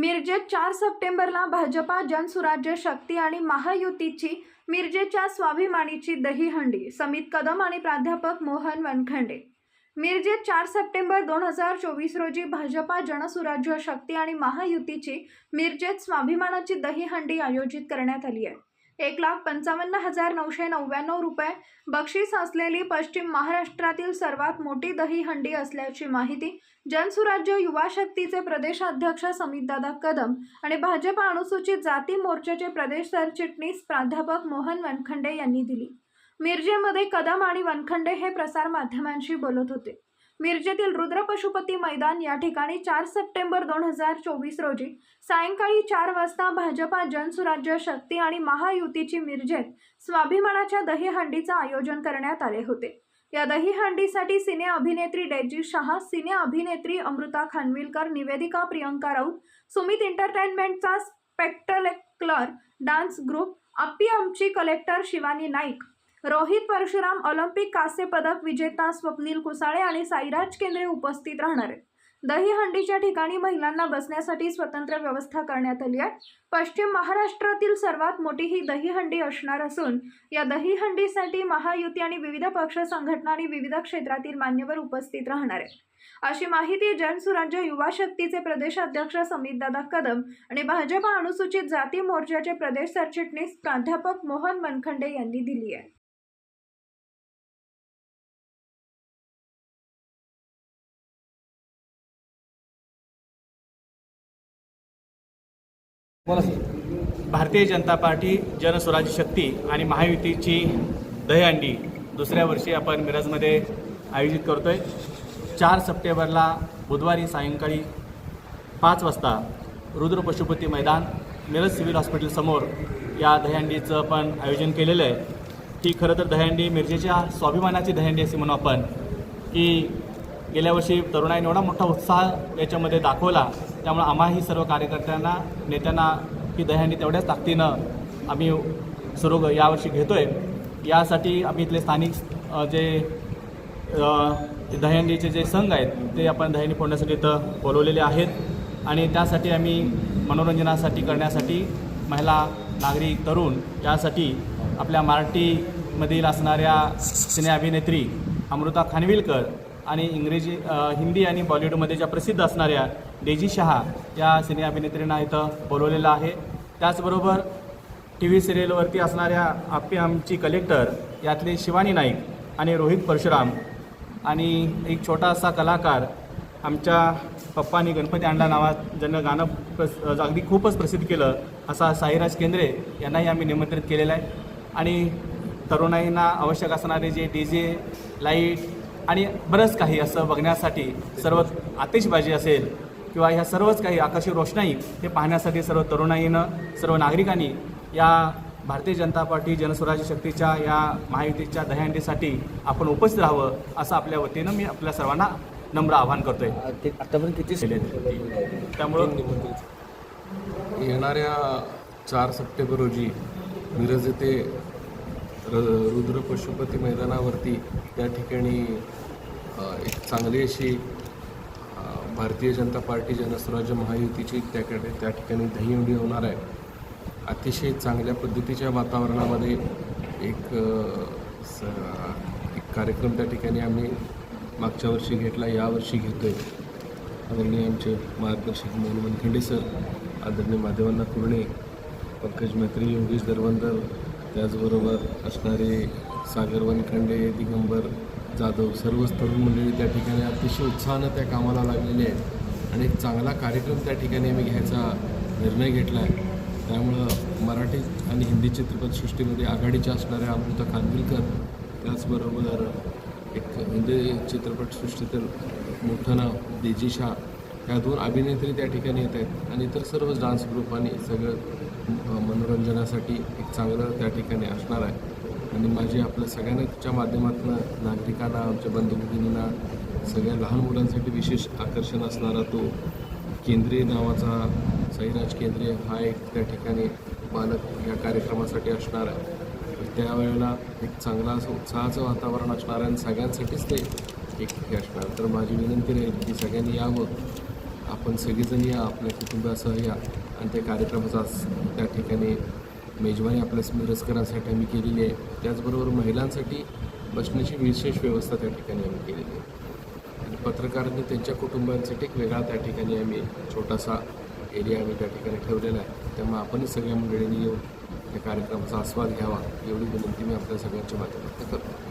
मिरजेत चार सप्टेंबरला भाजपा जनसुराज्य शक्ती आणि महायुतीची मिरजेच्या स्वाभिमानीची दहीहंडी समित कदम आणि प्राध्यापक मोहन वनखंडे. मिरजेत चार सप्टेंबर दोन हजार चोवीस रोजी भाजपा जनसुराज्य शक्ती आणि महायुतीची मिरजेत स्वाभिमानाची दहीहंडी आयोजित करण्यात आली आहे. एक लाख पंचावन्न हजार नऊशे नव्याण्णव रुपये. बक्षीस असलेली पश्चिम महाराष्ट्रातील सर्वात मोठी दही हंडी असल्याची माहिती जनसुराज्य युवा शक्तीचे प्रदेशाध्यक्ष समितदादा कदम आणि भाजप अनुसूचित जाती मोर्चाचे प्रदेश सरचिटणीस प्राध्यापक मोहन वनखंडे यांनी दिली. मिरजेमध्ये कदम आणि वनखंडे हे प्रसार माध्यमांशी बोलत होते. मिरजेतील रुद्र पशुपती मैदान या ठिकाणी चार सप्टेंबर दोन हजार चोवीस रोजी सायंकाळी चार वाजता भाजपा जनसुराज्य शक्ती आणि महायुतीची मिरजेत स्वाभिमानाच्या दहीहंडीचं आयोजन करण्यात आले होते. या दहीहंडीसाठी सिने अभिनेत्री डेजी शहा सिने अभिनेत्री अमृता खानविलकर निवेदिका प्रियंका राऊत सुमित एंटरटेनमेंटचा स्पेक्टलेक्लर डान्स ग्रुप अप्पी आमची कलेक्टर शिवानी नाईक रोहित परशुराम ऑलिम्पिक कांस्य पदक विजेता स्वप्नील कुसाळे आणि साईराज केंद्रे उपस्थित राहणार आहेत. दहीहंडीच्या ठिकाणी महिलांना बसण्यासाठी स्वतंत्र व्यवस्था करण्यात आली आहे. पश्चिम महाराष्ट्रातील सर्वात मोठी ही दहीहंडी असणार असून या दहीहंडीसाठी महायुती आणि विविध पक्ष संघटना आणि विविध क्षेत्रातील मान्यवर उपस्थित राहणार आहेत. अशी माहिती जनसुराज्य युवा शक्तीचे प्रदेशाध्यक्ष समितदादा कदम आणि भाजपा अनुसूचित जाती मोर्चाचे प्रदेश सरचिटणीस प्राध्यापक मोहन मनखंडे यांनी दिली आहे. भारतीय जनता पार्टी जनस्वराज्य शक्ती आणि महायुतीची दहीहंडी दुसऱ्या वर्षी आपण मिरजमध्ये आयोजित करतो आहे चार सप्टेंबरला बुधवारी सायंकाळी पाच वाजता रुद्र पशुपती मैदान मिरज सिव्हिल हॉस्पिटलसमोर या दहीहंडीचं आपण आयोजन केलेलं आहे. ही खरं तर दहीहंडी मिरजेच्या स्वाभिमानाची दहीहंडी असे म्हणू आपण की गेल्या वर्षी तरुणाईने एवढा मोठा उत्साह याच्यामध्ये दाखवला. त्यामुळे आम्हाही सर्व कार्यकर्त्यांना नेत्यांना ही दह्यांनी तेवढ्याच ताकदीनं आम्ही सुरू यावर्षी घेतो आहे यासाठी आम्ही इथले स्थानिक जे अ, जे संघ आहेत ते आपण दहीहंडी फोडण्यासाठी इथं बोलवलेले आहेत. आणि त्यासाठी आम्ही मनोरंजनासाठी करण्यासाठी महिला नागरिक तरुण यासाठी आपल्या मराठीमधील असणाऱ्या सिने अभिनेत्री अमृता खानविलकर आणि इंग्रजी हिंदी आणि बॉलिवूडमध्ये ज्या प्रसिद्ध असणाऱ्या डेजी शहा या सिने अभिनेत्रींना इथं बोलवलेलं आहे. त्याचबरोबर टी व्ही सिरियलवरती असणाऱ्या आप्पी आमची कलेक्टर यातले शिवानी नाईक आणि रोहित परशुराम आणि एक छोटासा कलाकार आमच्या पप्पानी गणपती आणला नावात ज्यांना गाणं प्रस अगदी खूपच प्रसिद्ध केलं असा साईराज केंद्रे यांनाही आम्ही निमंत्रित केलेलं आहे. आणि तरुणाईंना आवश्यक असणारे जे डी जे लाइट आणि बरंच काही असं बघण्यासाठी सर्व आतिषबाजी असेल किंवा ह्या सर्वच काही आकाशी रोषणाई हे पाहण्यासाठी सर्व तरुणाईनं सर्व नागरिकांनी या भारतीय जनता पार्टी जनस्वराज्य शक्तीच्या या महायुतीच्या दहीहंडीसाठी आपण उपस्थित राहावं असं आपल्या वतीनं मी आपल्या सर्वांना नम्र आवाहन करतोय. आतापर्यंत किती त्यामुळं येणाऱ्या चार सप्टेंबर रोजी मिरज येथे र रुद्र पशुपती मैदानावरती त्या ठिकाणी एक चांगली अशी भारतीय जनता पार्टी जनस्वराज्य महायुतीची त्याकडे त्या ठिकाणी दहीहंडी होणार आहे. अतिशय चांगल्या पद्धतीच्या वातावरणामध्ये एक स- एक कार्यक्रम त्या ठिकाणी आम्ही मागच्या वर्षी घेतला यावर्षी घेतो आहे आदरणीय आमचे मार्गदर्शक मोहन वनखंडे सर आदरणीय माधवांना कुर्णे पंकज मैत्री योगेश दरवंदर त्याचबरोबर असणारे सागर वनखंडे दिगंबर जाधव सर्वच तरुण मंडळी त्या ठिकाणी अतिशय उत्साहानं त्या कामाला लागलेले आहेत. आणि एक चांगला कार्यक्रम त्या ठिकाणी आम्ही घ्यायचा निर्णय घेतला आहे. त्यामुळं मराठी आणि हिंदी चित्रपटसृष्टीमध्ये आघाडीच्या असणाऱ्या अमृता खानविलकर त्याचबरोबर एक हिंदी चित्रपटसृष्टीतील मोठं नाव देजी शाह ह्या दोन अभिनेत्री त्या ठिकाणी येत आहेत आणि इतर सर्व डान्स ग्रुप आणि सगळं मनोरंजनासाठी एक चांगलं त्या ठिकाणी असणार आहे. आणि माझी आपल्या सगळ्यांच्या माध्यमातून नागरिकांना आमच्या बंधुभगिनींना सगळ्या लहान मुलांसाठी विशेष आकर्षण असणारा तो केंद्रीय नावाचा साईराज केंद्रीय हा एक त्या ठिकाणी बालक या कार्यक्रमासाठी असणार आहे. त्यावेळेला एक चांगला असं उत्साहाचं वातावरण असणार आहे आणि सगळ्यांसाठीच ते एक हे असणार. तर माझी विनंती राहील की सगळ्यांनी यावं. आपण सगळेजण या आपल्या कुटुंबासह या आणि त्या कार्यक्रमाचा त्या ठिकाणी मेजवानी आपल्या रसकरांसाठी आम्ही केलेली आहे. त्याचबरोबर महिलांसाठी बसण्याची विशेष व्यवस्था त्या ठिकाणी आम्ही केलेली आहे. आणि पत्रकारांनी त्यांच्या कुटुंबांसाठी एक वेगळा त्या ठिकाणी आम्ही छोटासा एरिया आम्ही त्या ठिकाणी ठेवलेला आहे. त्यामुळे आपणही सगळ्या मंडळींनी येऊन या कार्यक्रमाचा आस्वाद घ्यावा एवढी विनंती मी आपल्या सगळ्यांच्या माध्यमात करतो.